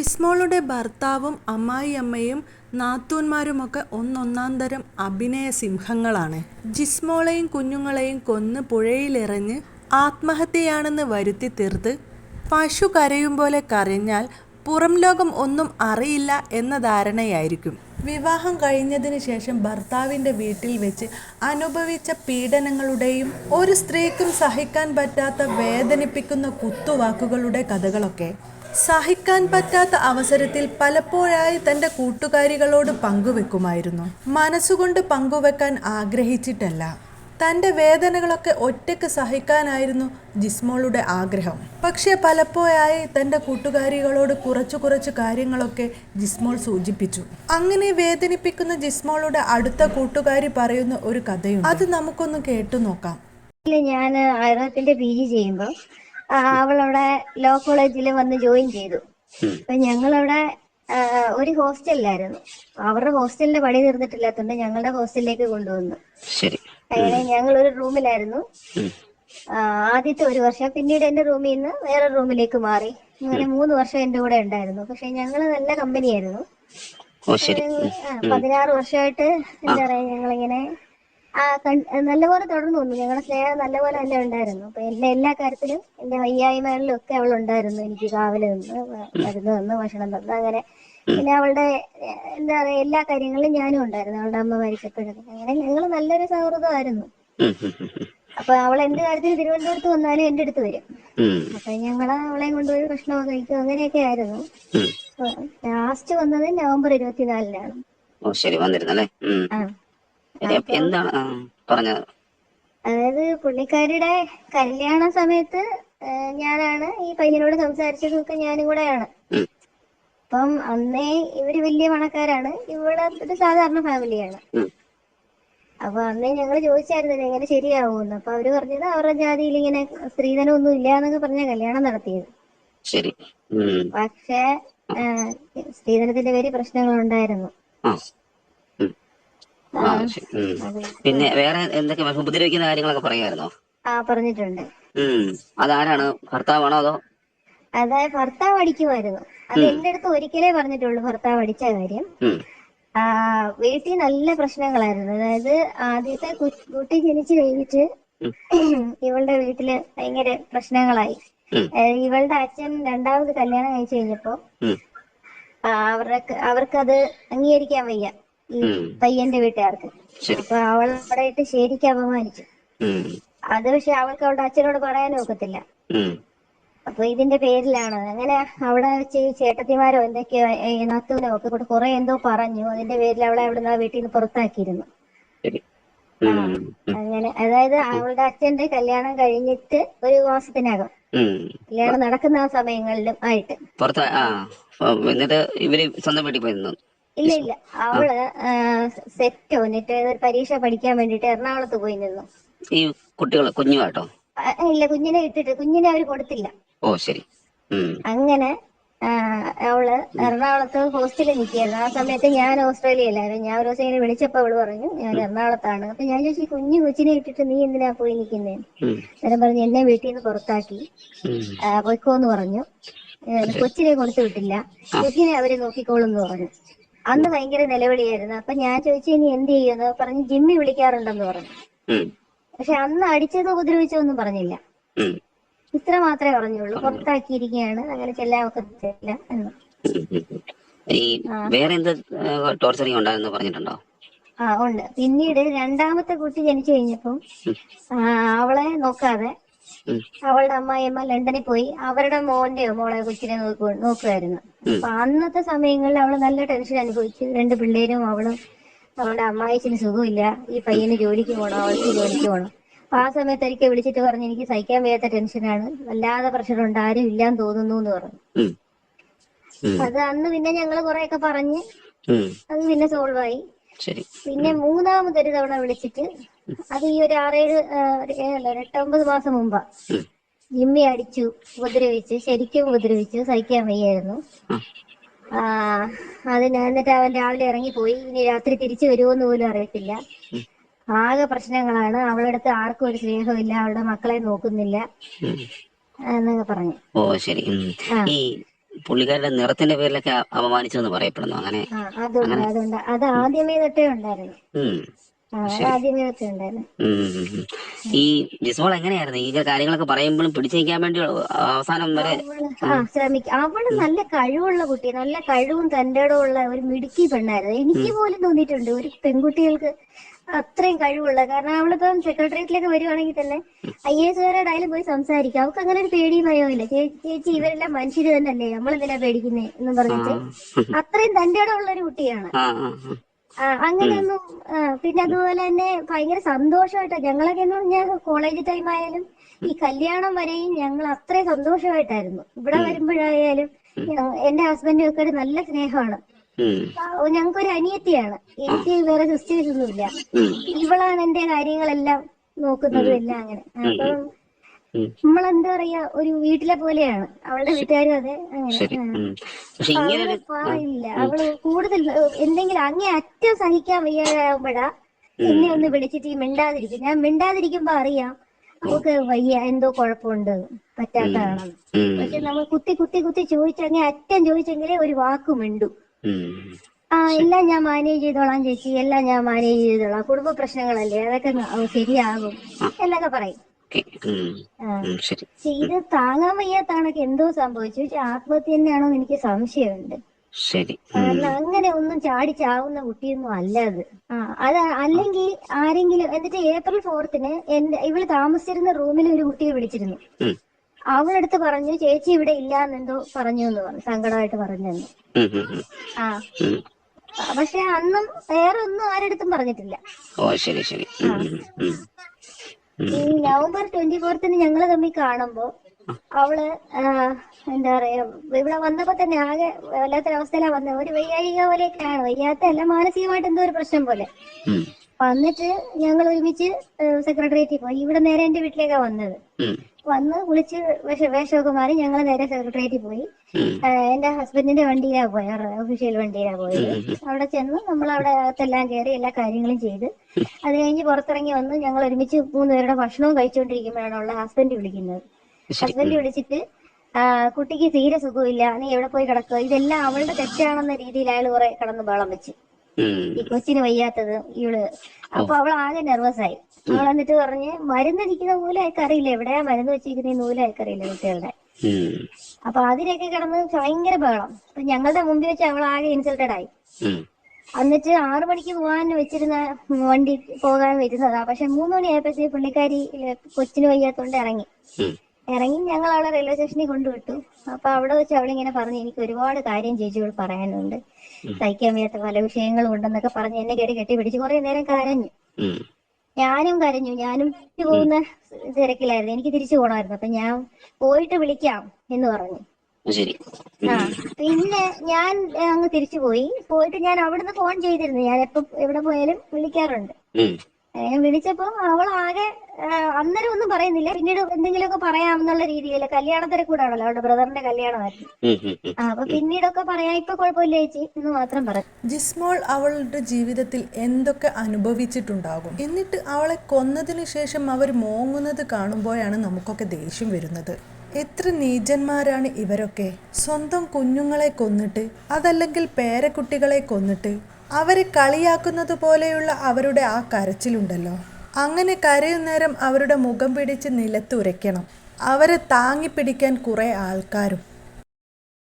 ജിസ്മോളുടെ ഭർത്താവും അമ്മായിയമ്മയും നാത്തൂന്മാരുമൊക്കെ ഒന്നൊന്നാം തരം അഭിനയ സിംഹങ്ങളാണ്. ജിസ്മോളെയും കുഞ്ഞുങ്ങളെയും കൊന്ന് പുഴയിലെറിഞ്ഞ് ആത്മഹത്യയാണെന്ന് വരുത്തി തീർത്ത് പശു കരയും പോലെ കരഞ്ഞാൽ പുറം ലോകം ഒന്നും അറിയില്ല എന്ന ധാരണയായിരിക്കും. വിവാഹം കഴിഞ്ഞതിന് ശേഷം ഭർത്താവിന്റെ വീട്ടിൽ വെച്ച് അനുഭവിച്ച പീഡനങ്ങളുടെയും ഒരു സ്ത്രീക്കും സഹിക്കാൻ പറ്റാത്ത വേദനിപ്പിക്കുന്ന കുത്തുവാക്കുകളുടെ കഥകളൊക്കെ. സഹിക്കാൻ പറ്റാത്ത അവസരത്തിൽ പലപ്പോഴായി തന്റെ കൂട്ടുകാരികളോട് പങ്കുവെക്കുമായിരുന്നു. മനസ്സുകൊണ്ട് പങ്കുവെക്കാൻ ആഗ്രഹിച്ചിട്ടല്ല. തന്റെ വേദനകളൊക്കെ ഒറ്റയ്ക്ക് സഹിക്കാനായിരുന്നു ജിസ്മോളുടെ ആഗ്രഹം. പക്ഷേ പലപ്പോഴായി തന്റെ കൂട്ടുകാരികളോട് കുറച്ചു കുറച്ച് കാര്യങ്ങളൊക്കെ ജിസ്മോൾ സൂചിപ്പിച്ചു. അങ്ങനെ വേദനിപ്പിക്കുന്ന ജിസ്മോളുടെ അടുത്ത കൂട്ടുകാരി പറയുന്ന ഒരു കഥയുണ്ട്. അത് നമുക്കൊന്ന് കേട്ടു നോക്കാം. ഞാൻ ആയുർവേദത്തിന്റെ പി ജി ചെയ്യുമ്പോൾ അവളവിടെ ലോ കോളേജിൽ വന്ന് ജോയിൻ ചെയ്തു. അപ്പൊ ഞങ്ങളവിടെ ഒരു ഹോസ്റ്റലിലായിരുന്നു അവരുടെ ഹോസ്റ്റലിന്റെ പണി തീർന്നിട്ടില്ലാത്തതുകൊണ്ട് ഞങ്ങളുടെ ഹോസ്റ്റലിലേക്ക് കൊണ്ടുവന്നു. അങ്ങനെ ഞങ്ങൾ ഒരു റൂമിലായിരുന്നു. ആദ്യത്തെ ഒരു വർഷം. പിന്നീട് എന്റെ റൂമിൽ നിന്ന് വേറെ റൂമിലേക്ക് മാറി. അങ്ങനെ മൂന്ന് വർഷം എന്റെ കൂടെ ഉണ്ടായിരുന്നു. പക്ഷെ ഞങ്ങൾ നല്ല കമ്പനിയായിരുന്നു പതിനാറ് വർഷമായിട്ട് എന്താ പറയാ ഞങ്ങളിങ്ങനെ നല്ലപോലെ തുടർന്നു വന്നു. ഞങ്ങളുടെ സ്നേഹം നല്ലപോലെ തന്നെ ഉണ്ടായിരുന്നു. അപ്പൊ എന്റെ എല്ലാ കാര്യത്തിലും എന്റെ വയ്യായ്മകളിലും ഒക്കെ അവൾ ഉണ്ടായിരുന്നു. എനിക്ക് കാവൽ നിന്ന് മരുന്ന് തന്ന് ഭക്ഷണം തന്ന് അങ്ങനെ പിന്നെ അവളുടെ എന്താ പറയാ എല്ലാ കാര്യങ്ങളിലും ഞാനും ഉണ്ടായിരുന്നു. അവളുടെ അമ്മ മരിച്ചപ്പോഴും. അങ്ങനെ ഞങ്ങൾ നല്ലൊരു സൗഹൃദമായിരുന്നു. അപ്പൊ അവൾ എന്ത് കാര്യത്തിന് തിരുവനന്തപുരത്ത് വന്നാലും എന്റെ അടുത്ത് വരും. അപ്പൊ ഞങ്ങൾ അവളെയും കൊണ്ടുപോയി ഭക്ഷണമൊക്കെ കഴിക്കും. അങ്ങനെയൊക്കെ ആയിരുന്നു. ലാസ്റ്റ് വന്നത് നവംബർ ഇരുപത്തിനാലിനാണ്. ഓ ശരി. വന്നിരുന്നല്ലേ? എന്താണ് പറഞ്ഞത് അതായത് പുള്ളിക്കാരിയുടെ കല്യാണ സമയത്ത് ഞാനാണ് ഈ പയ്യനോട് സംസാരിച്ചതൊക്കെ ഞാനും കൂടെയാണ്. അപ്പം അന്നേ ഇവർ വലിയ പണക്കാരാണ്. ഇവിടെ ഒരു സാധാരണ ഫാമിലിയാണ്. അപ്പൊ അന്നേ ഞങ്ങൾ ചോദിച്ചായിരുന്നു എങ്ങനെ ശരിയാവുമെന്ന് അപ്പൊ അവർ പറഞ്ഞത് അവരുടെ ജാതിയിൽ ഇങ്ങനെ സ്ത്രീധനം ഒന്നും ഇല്ല എന്നൊക്കെ പറഞ്ഞ കല്യാണം നടത്തിയത്. പക്ഷേ സ്ത്രീധനത്തിന്റെ പേര് പ്രശ്നങ്ങൾ ഉണ്ടായിരുന്നു പിന്നെ വേറെ എന്തൊക്കെ ഉപദ്രവിക്കുന്ന കാര്യങ്ങളൊക്കെ പറയായിരുന്നോ ആ പറഞ്ഞിട്ടുണ്ട്. അതാരാണ്? ഭർത്താവാണോ അതോ? അതായത് ഭർത്താവ് അടിക്കുമായിരുന്നു. അത് എന്റെ അടുത്ത് ഒരിക്കലേ പറഞ്ഞിട്ടുള്ളൂ ഭർത്താവ് അടിച്ച കാര്യം. വീട്ടിൽ നല്ല പ്രശ്നങ്ങളായിരുന്നു. അതായത് ആദ്യത്തെ കുട്ടി ജനിച്ചു കഴിഞ്ഞിട്ട് ഇവളുടെ വീട്ടിൽ ഭയങ്കര പ്രശ്നങ്ങളായി. ഇവളുടെ അച്ഛൻ രണ്ടാമത് കല്യാണം കഴിച്ചു കഴിഞ്ഞപ്പോ. അവർക്ക് അവർക്കത് അംഗീകരിക്കാൻ വയ്യ. ഈ. പയ്യന്റെ വീട്ടുകാർക്ക്. അപ്പൊ അവൾ അവിടെ ഇട്ട് ശരിക്ക് അപമാനിച്ചു. അത് പക്ഷെ അവൾക്ക് അവളുടെ അച്ഛനോട് പറയാൻ ഒക്കത്തില്ല. അപ്പൊ ഇതിന്റെ പേരിലാണ്. അങ്ങനെ അവിടെ വെച്ച് ഈ ചേട്ടത്തിമാരോ എന്തൊക്കെയോ ഈ നാത്തൂനോ ഒക്കെ കൂടെ കുറെ എന്തോ പറഞ്ഞു. അതിന്റെ പേരിൽ അവളെ അവിടുന്ന് ആ വീട്ടിൽ നിന്ന് പുറത്താക്കിയിരുന്നു. അങ്ങനെ. അതായത് അവളുടെ അച്ഛന്റെ കല്യാണം കഴിഞ്ഞിട്ട് ഒരു മാസത്തിനകം. കല്യാണം നടക്കുന്ന ആ സമയങ്ങളിലും ആയിട്ട്. എന്നിട്ട് ഇവർ സ്വന്തം വീട്ടിൽ പോയി നിന്നു. ഇല്ല ഇല്ല. അവൾ സെറ്റ് വന്നിട്ട് ഒരു പരീക്ഷ പഠിക്കാൻ വേണ്ടിട്ട് എറണാകുളത്ത് പോയി നിന്നു. ഈ കുട്ടികളെ കുഞ്ഞുമായിട്ടോ ഇല്ല കുഞ്ഞിനെ ഇട്ടിട്ട് കുഞ്ഞിനെ അവർ കൊടുത്തില്ല. ഓ ശരി. അങ്ങനെ അവൾ എറണാകുളത്ത് ഹോസ്റ്റലിൽ നിൽക്കുകയായിരുന്നു. ആ സമയത്ത് ഞാൻ ഓസ്ട്രേലിയയിലായിരുന്നു. ഞാൻ ഒരു ദിവസം ഇങ്ങനെ വിളിച്ചപ്പോ അവൾ പറഞ്ഞു ഞാൻ എറണാകുളത്താണ്. അപ്പൊ ഞാൻ ചോദിച്ചു "ഈ കുഞ്ഞു കൊച്ചിനെ ഇട്ടിട്ട് നീ എന്തിനാ പോയി നിൽക്കുന്നേ. അന്നേരം പറഞ്ഞു എന്നെ വീട്ടിൽ നിന്ന് പുറത്താക്കി. പൊയ്ക്കോന്ന് പറഞ്ഞു. കൊച്ചിനെ കൊടുത്തു വിട്ടില്ല. കൊച്ചിനെ അവർ നോക്കിക്കോളും എന്ന് പറഞ്ഞു. അന്ന് ഭയങ്കര നിലവിളിയായിരുന്നു. അപ്പൊ ഞാൻ ചോദിച്ചു ഇനി എന്ത് ചെയ്യുമെന്ന് പറഞ്ഞു ജിമ്മി വിളിക്കാറുണ്ടെന്ന് പറഞ്ഞു. പക്ഷെ അന്ന് അടിച്ചതോ ഉപദ്രവിച്ചോ ഒന്നും പറഞ്ഞില്ല ഇത്ര മാത്രമേ പറഞ്ഞുള്ളൂ. പുറത്താക്കിയിരിക്കുകയാണ്. അങ്ങനെ ചെല്ലാൻ ഒക്കത്തില്ല എന്ന്. ഈ വേറെ എന്ത് ടോർച്ചറിങ് പറഞ്ഞിട്ടുണ്ടോ? ആ ഉണ്ട്. പിന്നീട് രണ്ടാമത്തെ കുട്ടി ജനിച്ചു കഴിഞ്ഞപ്പം അവളെ നോക്കാതെ. അവളുടെ അമ്മായിയമ്മ ലണ്ടനിൽ പോയി. അവരുടെ മോന്റെയോ മോളെ കൊച്ചിനെ നോക്കു നോക്കുമായിരുന്നു അപ്പൊ അന്നത്തെ സമയങ്ങളിൽ അവൾ നല്ല ടെൻഷൻ അനുഭവിച്ചു. രണ്ട് പിള്ളേരും അവളും അവളുടെ അമ്മായിച്ചിന് സുഖമില്ല. ഈ പയ്യന് ജോലിക്ക് പോകണം അവൾക്ക് ജോലിക്ക് പോകണം അപ്പൊ ആ സമയത്ത് ഒരിക്കൽ വിളിച്ചിട്ട് പറഞ്ഞു എനിക്ക് സഹിക്കാൻ വയ്യാത്ത ടെൻഷനാണ്. വല്ലാതെ പ്രഷറുണ്ട്. ആരും ഇല്ലാന്ന് തോന്നുന്നു എന്ന് പറഞ്ഞു. അത് അന്ന് പിന്നെ ഞങ്ങൾ കുറെയൊക്കെ പറഞ്ഞ്. അത് പിന്നെ സോൾവ് ആയി ശരി. പിന്നെ മൂന്നാമതൊരു തവണ വിളിച്ചിട്ട് അത് ഈ ഒരു ആറേഴ് ഏഴല്ല, എട്ടൊമ്പത് മാസം മുമ്പാ. ജിമ്മി അടിച്ചു ഉപദ്രവിച്ച് ശരിക്കും ഉപദ്രവിച്ചു സഹിക്കാൻ വയ്യായിരുന്നു. ആ ആ ഞാൻ എന്നിട്ട് അവൻ രാവിലെ ഇറങ്ങിപ്പോയി ഇനി രാത്രി തിരിച്ചു വരുമോന്ന് പോലും അറിയത്തില്ല. ആകെ പ്രശ്നങ്ങളാണ്. അവളുടെ അടുത്ത് ആർക്കും ഒരു സ്നേഹമില്ല അവളുടെ മക്കളെ നോക്കുന്നില്ല. എന്നൊക്കെ പറഞ്ഞു. ഓ ശരി. ഈ പുള്ളിക്കാരുടെ നിറത്തിന്റെ പേരിലൊക്കെ അപമാനിച്ചു എന്ന് പറയപ്പെടുന്നു. അങ്ങനെ അത് ആദ്യമേ തൊട്ടേ ഉണ്ടായിരുന്നു. ഈ ജിസ്മോൾ എങ്ങനെയായിരുന്നു? ഈ കാര്യങ്ങളൊക്കെ പറയുമ്പോഴും പിടിച്ചേക്കാൻ വേണ്ടി അവസാനം വരെ അവൾ അവൾ നല്ല കഴിവുള്ള കുട്ടി. നല്ല കഴിവും തന്റെ ഉള്ള ഒരു മിടുക്കി പെണ്ണായിരുന്നു. എനിക്ക് പോലും തോന്നിയിട്ടുണ്ട് ഒരു പെൺകുട്ടികൾക്ക് അത്രയും കഴിവുള്ള. കാരണം അവളിപ്പം സെക്രട്ടേറിയറ്റിലൊക്കെ വരുവാണെങ്കിൽ തന്നെ ഐ എസ് കാരുടെ ആയാലും പോയി സംസാരിക്കാം. അവൾക്ക് അങ്ങനെ ഒരു പേടിയും ഭയവും ഇല്ല ചേച്ചി ഇവരെല്ലാം മനുഷ്യര് തന്നെയല്ലേ? നമ്മളെന്തിനാ പേടിക്കുന്നേ എന്ന് പറഞ്ഞിട്ട്. അത്രയും തന്റെ ഉള്ള ഒരു കുട്ടിയാണ്. അങ്ങനെയൊന്നും പിന്നെ അതുപോലെ തന്നെ ഭയങ്കര സന്തോഷമായിട്ടാ. ഞങ്ങളൊക്കെ എന്ന് പറഞ്ഞാൽ കോളേജ് ടൈം ആയാലും ഈ കല്യാണം വരെയും ഞങ്ങൾ അത്രയും സന്തോഷമായിട്ടായിരുന്നു. ഇവിടെ വരുമ്പോഴായാലും എന്റെ ഹസ്ബൻഡും ഒക്കെ ഒരു നല്ല സ്നേഹമാണ്. ഞങ്ങൾക്കൊരു അനിയത്തിയാണ്. എനിക്ക് വേറെ സിസ്റ്റേഴ്സ് ഒന്നുമില്ല ഇവളാണ് എന്റെ കാര്യങ്ങളെല്ലാം നോക്കുന്നതും എല്ലാം അങ്ങനെ. അപ്പം. നമ്മളെന്താ പറയാ ഒരു വീട്ടിലെ പോലെയാണ്. അവളുടെ വീട്ടുകാരും അതെ അങ്ങനെ. ഇങ്ങനെ അവൾ കൂടുതൽ എന്തെങ്കിലും അങ്ങേ അറ്റം സഹിക്കാൻ വയ്യാതാകുമ്പോഴാ എന്നെ ഒന്ന് വിളിച്ചിട്ട് ഈ മിണ്ടാതിരിക്കും. ഞാൻ മിണ്ടാതിരിക്കുമ്പോ അറിയാം നമുക്ക് വയ്യ എന്തോ കുഴപ്പമുണ്ട് പറ്റാത്തതാണെന്ന്. പക്ഷെ നമ്മൾ കുത്തി കുത്തി കുത്തി ചോദിച്ചങ്ങേ അറ്റം ചോദിച്ചെങ്കിലേ ഒരു വാക്ക് മിണ്ടു. ആ എല്ലാം ഞാൻ മാനേജ് ചെയ്തോളാം ചേച്ചി. എല്ലാം ഞാൻ മാനേജ് ചെയ്തോളാം. കുടുംബ പ്രശ്നങ്ങളല്ലേ? അതൊക്കെ ശരിയാകും. എന്നൊക്കെ പറയും. ഇത് താങ്ങാൻ വയ്യാത്താണൊക്കെ എന്തോ സംഭവിച്ചു. ആത്മഹത്യ തന്നെയാണോ എനിക്ക് സംശയമുണ്ട്. ശരി. അങ്ങനെ ഒന്നും ചാടി ചാവുന്ന കുട്ടിയൊന്നും അല്ല അത്. ആ. അത് അല്ലെങ്കിൽ ആരെങ്കിലും എന്നിട്ട് ഏപ്രിൽ ഫോർത്തിന് എന്റെ ഇവൾ താമസിച്ചിരുന്ന റൂമിൽ ഒരു കുട്ടിയെ വിളിച്ചിരുന്നു. അവളടുത്ത് പറഞ്ഞു ചേച്ചി ഇവിടെ ഇല്ല എന്നെന്തോ പറഞ്ഞു എന്ന് പറഞ്ഞു സങ്കടമായിട്ട് പറഞ്ഞെന്ന്. ആ. പക്ഷെ അന്നും വേറെ ഒന്നും ആരടുത്തും പറഞ്ഞിട്ടില്ല. ഓ ശരി ശരി. ഈ നവംബർ ട്വന്റി ഫോർത്തിന് ഞങ്ങൾ തമ്മിൽ കാണുമ്പോ അവൾ എന്താ പറയാ ഇവിടെ വന്നപ്പോ തന്നെ ആകെ വല്ലാത്തൊരവസ്ഥയിലാ വന്നത് ഒരു വയ്യായിക പോലെയൊക്കെയാണ്. വയ്യാത്ത അല്ല മാനസികമായിട്ട് എന്തോ ഒരു പ്രശ്നം പോലെ. വന്നിട്ട് ഞങ്ങൾ ഒരുമിച്ച് സെക്രട്ടേറിയറ്റിൽ പോയി. ഇവിടെ നേരെ എന്റെ വീട്ടിലേക്കാ വന്നത്. വന്ന് കുളിച്ച് വേഷ വേഷമൊക്കെ മാറി ഞങ്ങൾ നേരെ സെക്രട്ടേറിയറ്റിൽ പോയി. എന്റെ ഹസ്ബൻഡിന്റെ വണ്ടിയിലാ പോയ. ഒഫീഷ്യൽ വണ്ടിയിലാ പോയത് അവിടെ ചെന്ന് നമ്മൾ അവിടെ അകത്തെല്ലാം കയറി എല്ലാ കാര്യങ്ങളും ചെയ്ത് അത് കഴിഞ്ഞ് പുറത്തിറങ്ങി വന്ന് ഞങ്ങൾ ഒരുമിച്ച് മൂന്ന് പേരുടെ ഭക്ഷണവും കഴിച്ചുകൊണ്ടിരിക്കുമ്പോഴാണ് ഉള്ള ഹസ്ബൻഡ് വിളിക്കുന്നത്. ഹസ്ബൻഡ് വിളിച്ചിട്ട് കുട്ടിക്ക് തീരെ സുഖമില്ല. നീ എവിടെ പോയി കിടക്കുക? ഇതെല്ലാം അവളുടെ തെറ്റാണെന്ന രീതിയിൽ അയാൾ കുറെ കിടന്ന് ബഹളം വെച്ച്. ഈ കൊച്ചിന് വയ്യാത്തത് ഇവൾ. അപ്പൊ അവൾ ആകെ നെർവസ് ആയി അവൾ എന്നിട്ട് പറഞ്ഞ് മരുന്ന് ഇരിക്കുന്ന നൂൽ അയക്കറിയില്ല എവിടെയാ മരുന്ന് വെച്ചിരിക്കുന്ന നൂൽ അയക്കറിയില്ല കുട്ടികളുടെ. അപ്പൊ അതിനൊക്കെ കിടന്ന് ഭയങ്കര ബഹളം. അപ്പൊ ഞങ്ങളുടെ മുമ്പിൽ വെച്ച് അവൾ ആകെ ഇൻസൾട്ടഡ് ആയി. എന്നിട്ട് ആറു മണിക്ക് പോകാൻ വെച്ചിരുന്ന വണ്ടി പോകാൻ വരുന്നതാ. പക്ഷെ മൂന്ന് മണിയായപ്പോഴത്തേക്ക് പുള്ളിക്കാരി ഇല്ല, കൊച്ചിന് വയ്യാത്തോണ്ട് ഇറങ്ങി. ഇറങ്ങി ഞങ്ങൾ അവളെ റെയിൽവേ സ്റ്റേഷനിൽ കൊണ്ടുവിട്ടു. അപ്പൊ അവിടെ വെച്ച് അവളിങ്ങനെ പറഞ്ഞു എനിക്ക് ഒരുപാട് കാര്യം ചേച്ചിയോട് പറയാനുണ്ട്. സഹിക്കാൻ വയ്യാത്ത പല വിഷയങ്ങളും ഉണ്ടെന്നൊക്കെ പറഞ്ഞ് എന്നെ കയറി കെട്ടിപ്പിടിച്ച് കുറെ നേരം കരഞ്ഞു. ഞാനും കരഞ്ഞു. ഞാനും പോകുന്ന തിരക്കിലായിരുന്നു. എനിക്ക് തിരിച്ചു പോകണമായിരുന്നു അപ്പൊ ഞാൻ പോയിട്ട് വിളിക്കാം എന്ന് പറഞ്ഞു. ആ പിന്നെ ഞാൻ അങ്ങ് തിരിച്ചു പോയി. പോയിട്ട് ഞാൻ അവിടുന്ന് ഫോൺ ചെയ്തിരുന്നു. ഞാൻ എപ്പോ എവിടെ പോയാലും വിളിക്കാറുണ്ട്. വിളിച്ചപ്പോ അവൾ ആകെ അന്നേരം ഒന്നും പറയുന്നില്ല. പിന്നീട് എന്തെങ്കിലുമൊക്കെ പറയാമെന്നുള്ള രീതിയിൽ കല്യാണത്തിനെ കൂടാണല്ലോ അവളുടെ ബ്രദറിന്റെ കല്യാണമായിരുന്നു. അപ്പൊ പിന്നീടൊക്കെ പറയാം ഇപ്പൊ കുഴപ്പമില്ല ചേച്ചി എന്ന് മാത്രം പറഞ്ഞു ജിസ്മോൾ അവളുടെ ജീവിതത്തിൽ എന്തൊക്കെ അനുഭവിച്ചിട്ടുണ്ടാകും? എന്നിട്ട് അവളെ കൊന്നതിന് ശേഷം അവർ മോങ്ങുന്നത് കാണുമ്പോഴാണ് നമുക്കൊക്കെ ദേഷ്യം വരുന്നത്. എത്ര നീചന്മാരാണ് ഇവരൊക്കെ. സ്വന്തം കുഞ്ഞുങ്ങളെ കൊന്നിട്ട് അതല്ലെങ്കിൽ പേരക്കുട്ടികളെ കൊന്നിട്ട് അവരെ കളിയാക്കുന്നത് പോലെയുള്ള അവരുടെ ആ കരച്ചിലുണ്ടല്ലോ. അങ്ങനെ കരയുന്നേരം അവരുടെ മുഖം പിടിച്ച് നിലത്തുരയ്ക്കണം. അവരെ താങ്ങിപ്പിടിക്കാൻ കുറേ ആൾക്കാരും